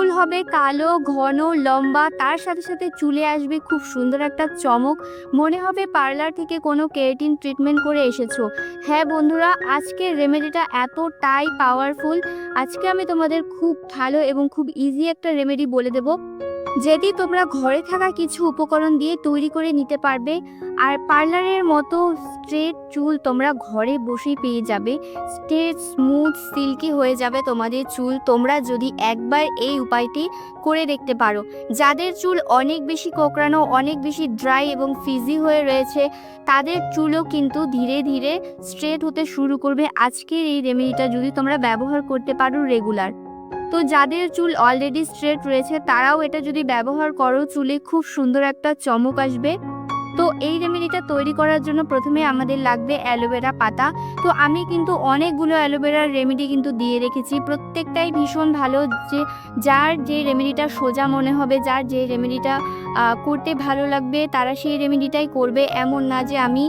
চুল হবে, কালো, ঘন, লম্বা, তার সাথে সাথে চুলে আসবে খুব সুন্দর একটা চমক। মনে হবে পার্লার থেকে কোনো কেরাটিন ট্রিটমেন্ট করে এসেছ। হ্যাঁ বন্ধুরা, আজকের রেমেডিটা এতটাই পাওয়ারফুল আজকে আমি তোমাদের খুব ভালো এবং খুব ইজি একটা রেমেডি বলে দেব। যেটি তোমরা ঘরে থাকা কিছু উপকরণ দিয়ে তৈরি করে নিতে পারবে, আর পার্লারের মতো স্ট্রেট চুল তোমরা ঘরে বসেই পেয়ে যাবে। স্ট্রেট, স্মুথ, সিল্কি হয়ে যাবে তোমাদের চুল। তোমরা যদি একবার এই উপায়টি করে দেখতে পারো। যাদের চুল অনেক বেশি কোকড়ানো, অনেক বেশি ড্রাই এবং ফিজি হয়ে রয়েছে, তাদের চুলও কিন্তু ধীরে ধীরে স্ট্রেট হতে শুরু করবে। আজকের এই রেমেডিটা যদি তোমরা ব্যবহার করতে পারো রেগুলার। তো যাদের চুল অলরেডি স্ট্রেট রয়েছে, তারাও এটা যদি ব্যবহার করো, চুলে খুব সুন্দর একটা চমক আসবে। তো এই রেমেডিটা তৈরি করার জন্য প্রথমে আমাদের লাগবে অ্যালোভেরা পাতা। তো আমি কিন্তু অনেকগুলো অ্যালোভেরার রেমেডি কিন্তু দিয়ে রেখেছি। প্রত্যেকটাই ভীষণ ভালো যে, যার যে রেমেডিটা সোজা মনে হবে, যার যে রেমেডিটা করতে ভালো লাগবে, তারা সেই রেমেডিটাই করবে। এমন না যে আমি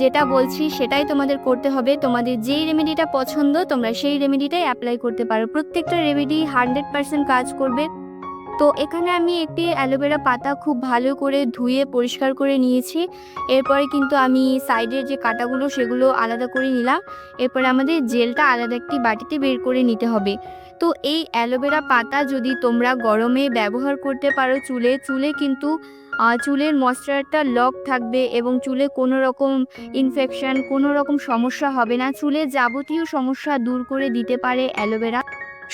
যেটা বলছি সেটাই তোমাদের করতে হবে। তোমাদের যেই রেমেডিটা পছন্দ, তোমরা সেই রেমেডিটাই অ্যাপ্লাই করতে পারো। প্রত্যেকটা রেমেডি হান্ড্রেড পার্সেন্ট কাজ করবে। তো এখানে আমি একটি অ্যালোভেরা পাতা খুব ভালো করে ধুয়ে, পরিষ্কার করে নিয়েছি। এরপরে কিন্তু আমি সাইডের যে কাটাগুলো সেগুলো আলাদা করে নিলাম। এরপরে আমাদের জেলটা আলাদা একটি বাটিতে বের করে নিতে হবে। তো এই অ্যালোভেরা পাতা যদি তোমরা গরমে ব্যবহার করতে পারো চুলে চুলে কিন্তু চুলের ময়শ্চারটা লক থাকবে এবং চুলে কোনো রকম ইনফেকশন কোনো রকম সমস্যা হবে না। চুলের যাবতীয় সমস্যা দূর করে দিতে পারে অ্যালোভেরা।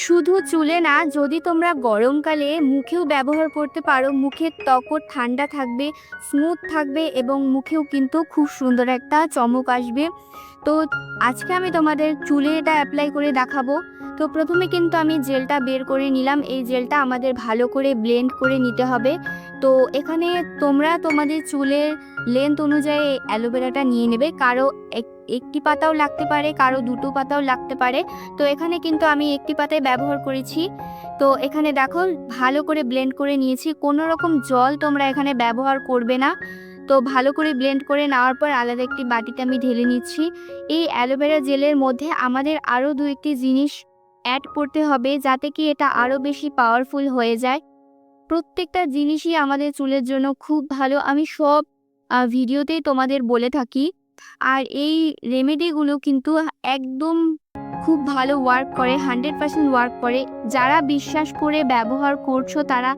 শুধু চুলে না, যদি তোমরা গরমকালে মুখেও ব্যবহার করতে পারো, মুখের ত্বকও ঠান্ডা থাকবে স্মুথ থাকবে এবং মুখেও কিন্তু খুব সুন্দর একটা চমক আসবে। তো আজকে আমি তোমাদের চুলে এটা অ্যাপ্লাই করে দেখাবো। তো প্রথমে কিন্তু আমি জেলটা বের করে নিলাম। এই জেলটা আমাদের ভালো করে ব্লেন্ড করে নিতে হবে। তো এখানে তোমরা তোমাদের চুলের লেন্থ অনুযায়ী অ্যালোভেরাটা নিয়ে নেবে। কারও এক- একটি পাতাও লাগতে পারে, কারও দুটো পাতাও লাগতে পারে। তো এখানে কিন্তু আমি একটি পাতায় ব্যবহার করেছি। তো এখানে দেখো, ভালো করে ব্লেন্ড করে নিয়েছি। কোনো রকম জল তোমরা এখানে ব্যবহার করবে না। তো ভালো করে ব্লেন্ড করে নেওয়ার পর আলাদা একটি বাটিতে আমি ঢেলে নিচ্ছি। এই অ্যালোভেরা জেলের মধ্যে আমাদের আরও দু একটি জিনিস অ্যাড করতে হবে যাতে কি এটা আরও বেশি পাওয়ারফুল হয়ে যায়। প্রত্যেকটা জিনিসই আমাদের চুলের জন্য খুব ভালো। আমি সব ভিডিওতেই তোমাদের বলে থাকি। আর এই রেমেডিগুলো কিন্তু একদম খুব ভালো ওয়ার্ক করে হান্ড্রেড পার্সেন্ট ওয়ার্ক করে। যারা বিশ্বাস করে ব্যবহার করছ, তারা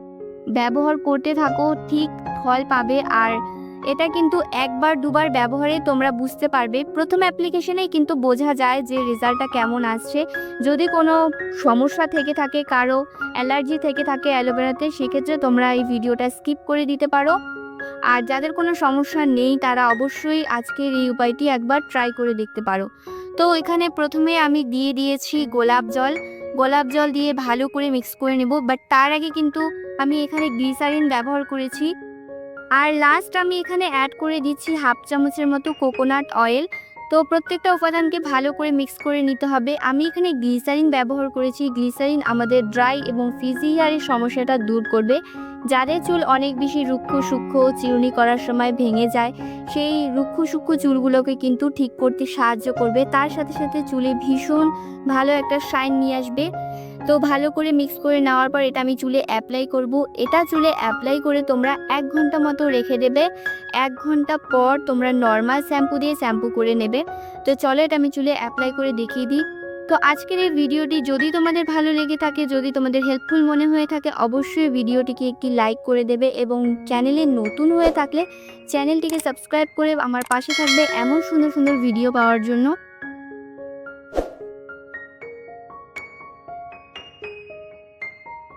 ব্যবহার করতে থাকো, ঠিক ফল পাবে। আর এটা কিন্তু একবার দুবার ব্যবহারে তোমরা বুঝতে পারবে। প্রথম অ্যাপ্লিকেশনেই কিন্তু বোঝা যায় যে রেজাল্টটা কেমন আসছে। যদি কোনো সমস্যা থেকে থাকে, কারও অ্যালার্জি থেকে থাকে অ্যালোভেরাতে, সেক্ষেত্রে তোমরা এই ভিডিওটা স্কিপ করে দিতে পারো। আর যাদের কোনো সমস্যা নেই, তারা অবশ্যই আজকের এই উপায়টি একবার ট্রাই করে দেখতে পারো। তো এখানে প্রথমে আমি দিয়ে দিয়েছি গোলাপ জল। গোলাপ জল দিয়ে ভালো করে মিক্স করে নেব বাট তার আগে কিন্তু আমি এখানে গ্লিসারিন ব্যবহার করেছি। আর লাস্ট আমি এখানে অ্যাড করে দিচ্ছি হাফ চামচের মতো কোকোনাট অয়েল তো প্রত্যেকটা উপাদানকে ভালো করে মিক্স করে নিতে হবে। আমি এখানে গ্লিসারিন ব্যবহার করেছি। গ্লিসারিন আমাদের ড্রাই এবং ফিজি হেয়ারের সমস্যাটা দূর করবে, যাদের চুল অনেক বেশি রুক্ষ সূক্ষ্ম চিরুনি করার সময় ভেঙে যায়, সেই রুক্ষ সূক্ষ্ম চুলগুলোকে কিন্তু ঠিক করতে সাহায্য করবে। তার সাথে সাথে চুলে ভীষণ ভালো একটা শাইন নিয়ে আসবে। তো ভালো করে মিক্স করে নেওয়ার পর এটা আমি চুলে অ্যাপ্লাই করব। এটা চুলে অ্যাপ্লাই করে তোমরা এক ঘণ্টা মতো রেখে দেবে। এক ঘণ্টা পর তোমরা নর্মাল শ্যাম্পু দিয়ে শ্যাম্পু করে নেবে। তো চলো এটা আমি চুলে অ্যাপ্লাই করে দেখিয়ে দিই। তো আজকের এই ভিডিওটি যদি তোমাদের ভালো লেগে থাকে, যদি তোমাদের হেল্পফুল মনে হয়ে থাকে, অবশ্যই ভিডিওটিকে একটি লাইক করে দেবে এবং চ্যানেলে নতুন হয়ে থাকলে চ্যানেলটিকে সাবস্ক্রাইব করে আমার পাশে থাকবে এমন সুন্দর সুন্দর ভিডিও পাওয়ার জন্য।